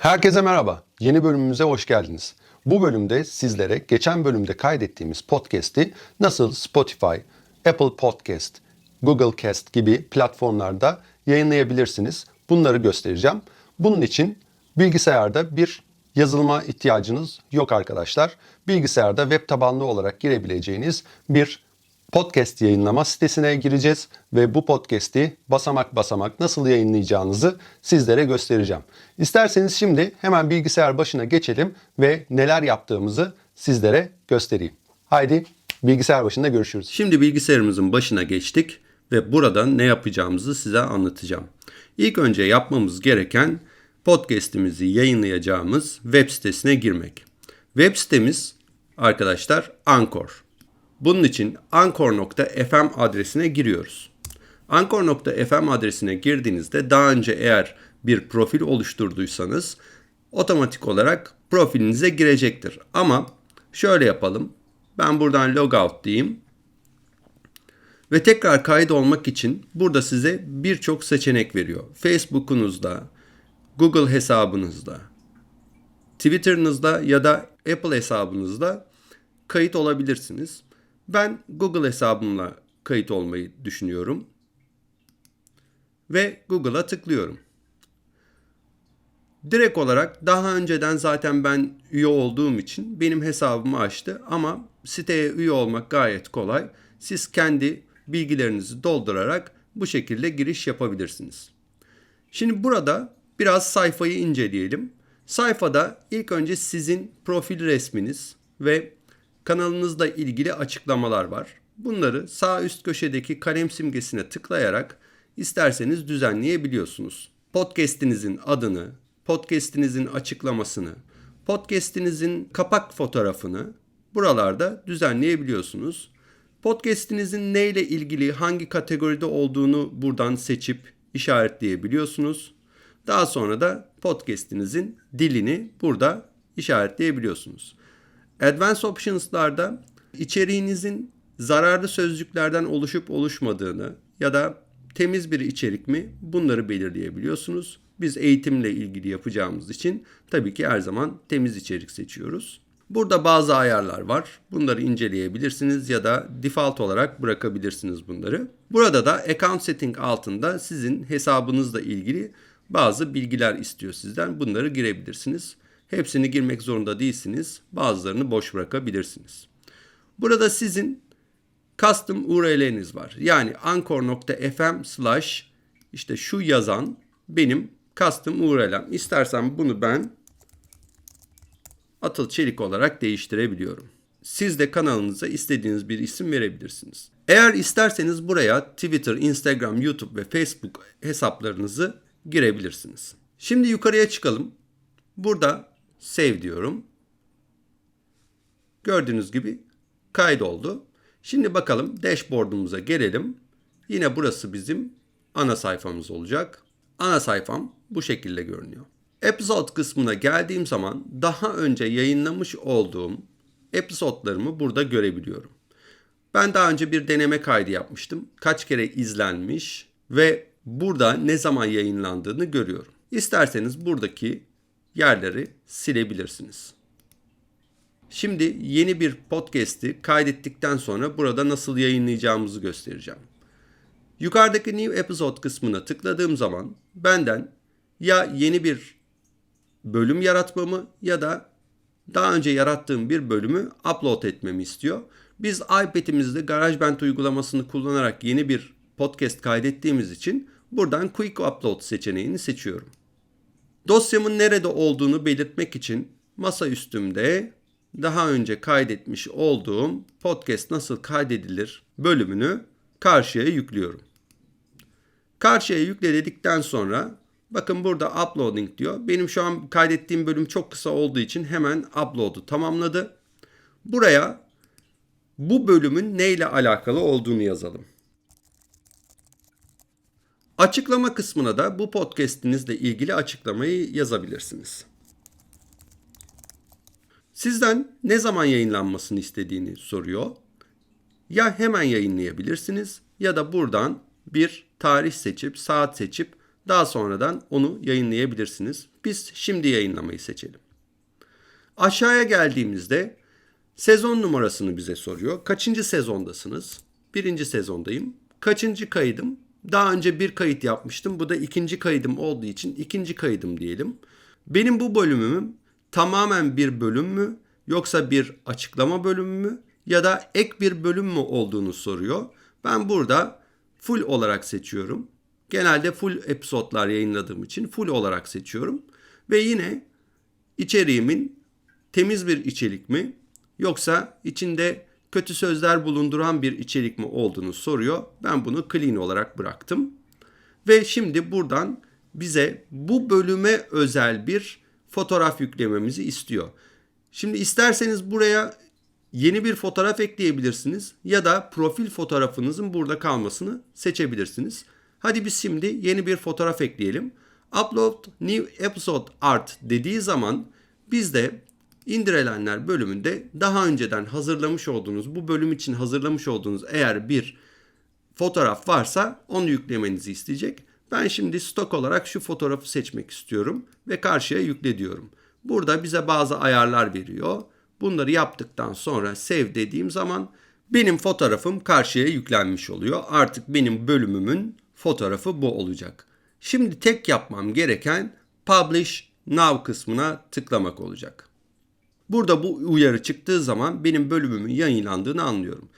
Herkese merhaba. Yeni bölümümüze hoş geldiniz. Bu bölümde sizlere geçen bölümde kaydettiğimiz podcast'i nasıl Spotify, Apple Podcast, Google Cast gibi platformlarda yayınlayabilirsiniz. Bunları göstereceğim. Bunun için bilgisayarda bir yazılıma ihtiyacınız yok arkadaşlar. Bilgisayarda web tabanlı olarak girebileceğiniz bir podcast yayınlama sitesine gireceğiz ve bu podcast'i basamak basamak nasıl yayınlayacağınızı sizlere göstereceğim. İsterseniz şimdi hemen bilgisayar başına geçelim ve neler yaptığımızı sizlere göstereyim. Haydi bilgisayar başında görüşürüz. Şimdi bilgisayarımızın başına geçtik ve burada ne yapacağımızı size anlatacağım. İlk önce yapmamız gereken podcast'imizi yayınlayacağımız web sitesine girmek. Web sitemiz arkadaşlar Anchor. Bunun için anchor.fm adresine giriyoruz. Anchor.fm adresine girdiğinizde daha önce eğer bir profil oluşturduysanız otomatik olarak profilinize girecektir. Ama şöyle yapalım. Ben buradan logout diyeyim. Ve tekrar kayıt olmak için burada size birçok seçenek veriyor. Facebook'unuzda, Google hesabınızda, Twitter'ınızda ya da Apple hesabınızda kayıt olabilirsiniz. Ben Google hesabımla kayıt olmayı düşünüyorum. Ve Google'a tıklıyorum. Direkt olarak daha önceden zaten ben üye olduğum için benim hesabımı açtı ama siteye üye olmak gayet kolay. Siz kendi bilgilerinizi doldurarak bu şekilde giriş yapabilirsiniz. Şimdi burada biraz sayfayı inceleyelim. Sayfada ilk önce sizin profil resminiz ve kanalınızla ilgili açıklamalar var. Bunları sağ üst köşedeki kalem simgesine tıklayarak isterseniz düzenleyebiliyorsunuz. Podcast'inizin adını, podcast'inizin açıklamasını, podcast'inizin kapak fotoğrafını buralarda düzenleyebiliyorsunuz. Podcast'inizin neyle ilgili hangi kategoride olduğunu buradan seçip işaretleyebiliyorsunuz. Daha sonra da podcast'inizin dilini burada işaretleyebiliyorsunuz. Advanced Options'larda içeriğinizin zararlı sözcüklerden oluşup oluşmadığını ya da temiz bir içerik mi bunları belirleyebiliyorsunuz. Biz eğitimle ilgili yapacağımız için tabii ki her zaman temiz içerik seçiyoruz. Burada bazı ayarlar var. Bunları inceleyebilirsiniz ya da default olarak bırakabilirsiniz bunları. Burada da account setting altında sizin hesabınızla ilgili bazı bilgiler istiyor sizden. Bunları girebilirsiniz. Hepsini girmek zorunda değilsiniz. Bazılarını boş bırakabilirsiniz. Burada sizin custom URL'niz var. Yani anchor.fm slash işte şu yazan benim custom URL'm. İstersen bunu ben Atıl Çelik olarak değiştirebiliyorum. Siz de kanalınıza istediğiniz bir isim verebilirsiniz. Eğer isterseniz buraya Twitter, Instagram, YouTube ve Facebook hesaplarınızı girebilirsiniz. Şimdi yukarıya çıkalım. Burada save diyorum. Gördüğünüz gibi kaydoldu. Şimdi bakalım dashboard'umuza gelelim. Yine burası bizim ana sayfamız olacak. Ana sayfam bu şekilde görünüyor. Episode kısmına geldiğim zaman daha önce yayınlamış olduğum episodlarımı burada görebiliyorum. Ben daha önce bir deneme kaydı yapmıştım. Kaç kere izlenmiş ve burada ne zaman yayınlandığını görüyorum. İsterseniz buradaki yerleri silebilirsiniz. Şimdi yeni bir podcast'i kaydettikten sonra burada nasıl yayınlayacağımızı göstereceğim. Yukarıdaki New Episode kısmına tıkladığım zaman benden ya yeni bir bölüm yaratmamı ya da daha önce yarattığım bir bölümü upload etmemi istiyor. Biz iPad'imizde GarageBand uygulamasını kullanarak yeni bir podcast kaydettiğimiz için buradan Quick Upload seçeneğini seçiyorum. Dosyamın nerede olduğunu belirtmek için masa üstümde daha önce kaydetmiş olduğum podcast nasıl kaydedilir bölümünü karşıya yüklüyorum. Karşıya yükle dedikten sonra bakın burada uploading diyor. Benim şu an kaydettiğim bölüm çok kısa olduğu için hemen upload'u tamamladı. Buraya bu bölümün neyle alakalı olduğunu yazalım. Açıklama kısmına da bu podcast'inizle ilgili açıklamayı yazabilirsiniz. Sizden ne zaman yayınlanmasını istediğini soruyor. Ya hemen yayınlayabilirsiniz ya da buradan bir tarih seçip saat seçip Daha sonradan onu yayınlayabilirsiniz. Biz şimdi yayınlamayı seçelim. Aşağıya geldiğimizde sezon numarasını bize soruyor. Kaçıncı sezondasınız? Birinci sezondayım. Kaçıncı kaydım? Daha önce bir kayıt yapmıştım. Bu da ikinci kaydım olduğu için ikinci kaydım diyelim. Benim bu bölümümüm tamamen bir bölüm mü yoksa bir açıklama bölümü mü ya da ek bir bölüm mü olduğunu soruyor. Ben burada full olarak seçiyorum. Genelde full episodlar yayınladığım için full olarak seçiyorum. Ve yine içeriğimin temiz bir içerik mi yoksa içinde kötü sözler bulunduran bir içerik mi olduğunu soruyor. Ben bunu clean olarak bıraktım. Ve şimdi buradan bize bu bölüme özel bir fotoğraf yüklememizi istiyor. Şimdi isterseniz buraya yeni bir fotoğraf ekleyebilirsiniz ya da profil fotoğrafınızın burada kalmasını seçebilirsiniz. Hadi biz şimdi yeni bir fotoğraf ekleyelim. Upload new episode art dediği zaman bizde indirelenler bölümünde daha önceden hazırlamış olduğunuz bu bölüm için hazırlamış olduğunuz eğer bir fotoğraf varsa onu yüklemenizi isteyecek. Ben şimdi stok olarak şu fotoğrafı seçmek istiyorum ve karşıya yükle diyorum. Burada bize bazı ayarlar veriyor. Bunları yaptıktan sonra save dediğim zaman benim fotoğrafım karşıya yüklenmiş oluyor. Artık benim bölümümün fotoğrafı bu olacak. Şimdi tek yapmam gereken publish now kısmına tıklamak olacak. Burada bu uyarı çıktığı zaman benim bölümümün yayınlandığını anlıyorum.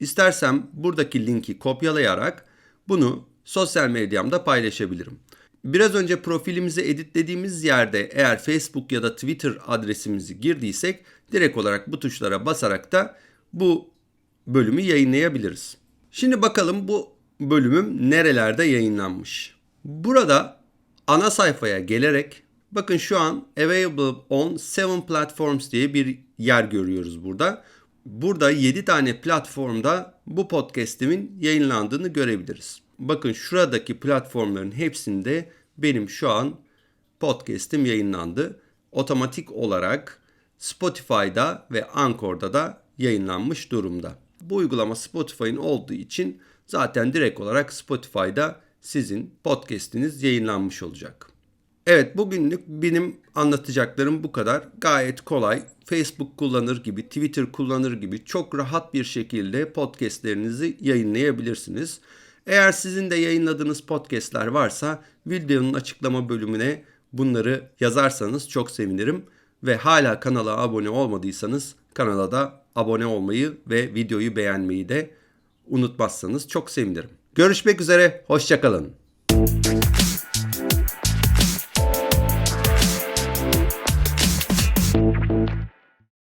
İstersem buradaki linki kopyalayarak bunu sosyal medyamda paylaşabilirim. Biraz önce profilimizi editlediğimiz yerde eğer Facebook ya da Twitter adresimizi girdiysek direkt olarak bu tuşlara basarak da bu bölümü yayınlayabiliriz. Şimdi bakalım bu bölümüm nerelerde yayınlanmış. Burada ana sayfaya gelerek bakın şu an available on 7 platforms diye bir yer görüyoruz burada. Burada 7 tane platformda bu podcast'imin yayınlandığını görebiliriz. Bakın şuradaki platformların hepsinde benim şu an podcast'im yayınlandı. Otomatik olarak Spotify'da ve Anchor'da da yayınlanmış durumda. Bu uygulama Spotify'ın olduğu için zaten direkt olarak Spotify'da sizin podcast'iniz yayınlanmış olacak. Evet bugünlük benim anlatacaklarım bu kadar. Gayet kolay. Facebook kullanır gibi, Twitter kullanır gibi çok rahat bir şekilde podcastlerinizi yayınlayabilirsiniz. Eğer sizin de yayınladığınız podcastler varsa videonun açıklama bölümüne bunları yazarsanız çok sevinirim. Ve hala kanala abone olmadıysanız kanala da abone olmayı ve videoyu beğenmeyi de unutmazsanız çok sevinirim. Görüşmek üzere, hoşçakalın.